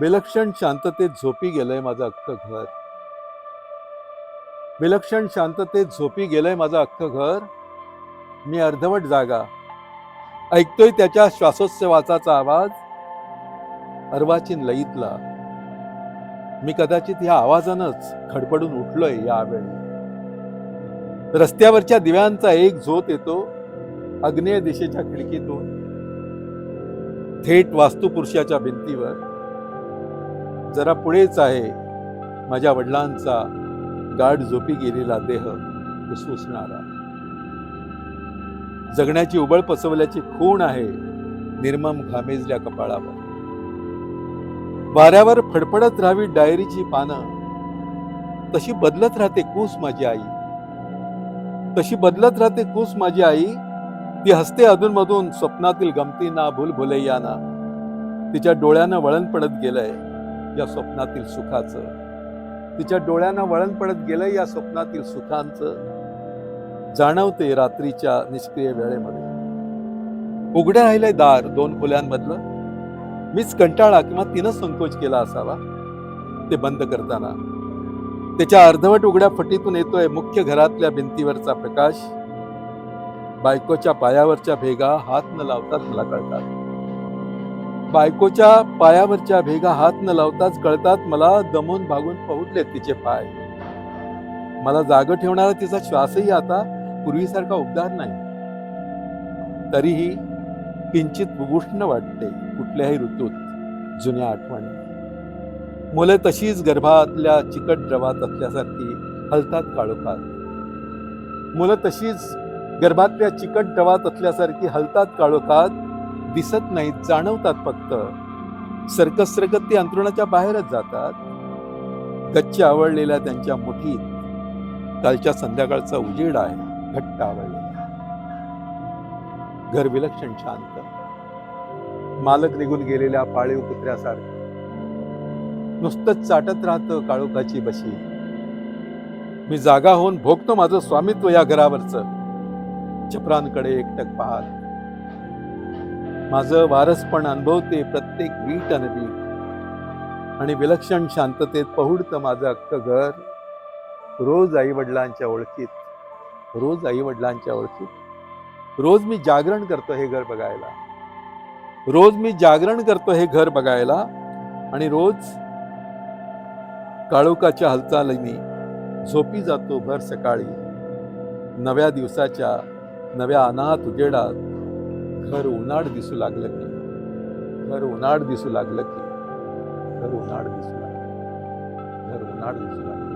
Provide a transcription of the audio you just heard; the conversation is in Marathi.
विलक्षण शांततेत झोपी गेलंय माझं अख्खं घर. विलक्षण शांततेत झोपी गेलंय माझं अख्खं घर. मी अर्धवट जागा. ऐकतोय त्याच्या श्वासोच्छवासाचा आवाज. अर्वाचीन लईतला मी कदाचित ह्या आवाजानंच खडबडून उठलोय यावेळी. रस्त्यावरच्या दिव्यांचा एक झोत येतो अग्नेय दिशेच्या खिडकीतून. थेट वास्तुपुरुषाच्या भिंतीवर. जरा पुढेच आहे. माझ्या वडिलांचा गाढ झोपी गेलेला देह उसवसणारा जगण्याची उबळ पसवल्याची खूण आहे निर्मम घामेजल्या कपाळावर. वाऱ्यावर फडफडत राहावी डायरीची पानं. तशी बदलत राहते कूस माझी आई. तशी बदलत राहते कूस माझी आई. ती हसते अधूनमधून स्वप्नातील गमतींना भूलभुलैयाना. तिच्या डोळ्यानं वळण पडत गेलंय. या स्वप्नातील सुखाचं. तिच्या डोळ्यांना वळण पडत गेलंय या स्वप्नातील सुखांचं. जाणवते रात्रीच्या निष्क्रिय वेळेमध्ये. उघड्या राहिलंय दार दोन खोल्यांमधलं. मीच कंटाळा किंवा तिनं संकोच केला असावा. ते बंद करताना. त्याच्या अर्धवट उघड्या फटीतून येतोय मुख्य घरातल्या भिंतीवरचा प्रकाश. बायकोच्या पायावरच्या भेगा हात न लावतात मला कळतात. बायकोच्या पायावरच्या भेगा हात न लावताच कळतात मला दमून भागून पहुडले तिचे पाय. मला जाग ठेवणारा तिचा श्वासही आता पूर्वीसारखा उबदार नाही. तरीही किंचित उष्ण वाटते कुठल्याही ऋतूत जुन्या आठवणी. मुलं तशीच गर्भातल्या चिकट द्रवात असल्यासारखी हलतात काळोखात. मुलं तशीच गर्भातल्या चिकट द्रवात असल्यासारखी हलतात काळोखात दिसत नाहीत जाणवतात फक्त. सरकत सरकत ती अंतरुणाच्या बाहेरच जातात. गच्च आवडलेल्या त्यांच्या मुठीत कालच्या संध्याकाळचा उजेड आहे घट्ट आवडलेला घर विलक्षण शांत. मालक निघून गेलेल्या पाळीव कुत्र्यासारखं. नुसतंच चाटत राहतं काळोखाची बशी. मी जागा होऊन भोगतो माझं स्वामित्व या घरावरचं. चपरांकडे एकटक पाहत माझं वारसपण अनुभवते प्रत्येक वीट आणि बीट आणि विलक्षण शांततेत पहुडतं माझं अख्खं घर. रोज आई वडिलांच्या ओळखीत रोज आई वडिलांच्या ओळखीत. रोज मी जागरण करतो हे घर बघायला. रोज मी जागरण करतो हे घर बघायला. आणि रोज काळोखाच्या हालचालीने झोपी जातो भर सकाळी. नव्या दिवसाच्या नव्या अनाथ उजेडात. घर उन्हाळ दिसू लागलं की? घर उन्हाळ दिसू लागलं की? घर उन्हाळ दिसू लागलं. घर उन्हाळ दिसू लागलं.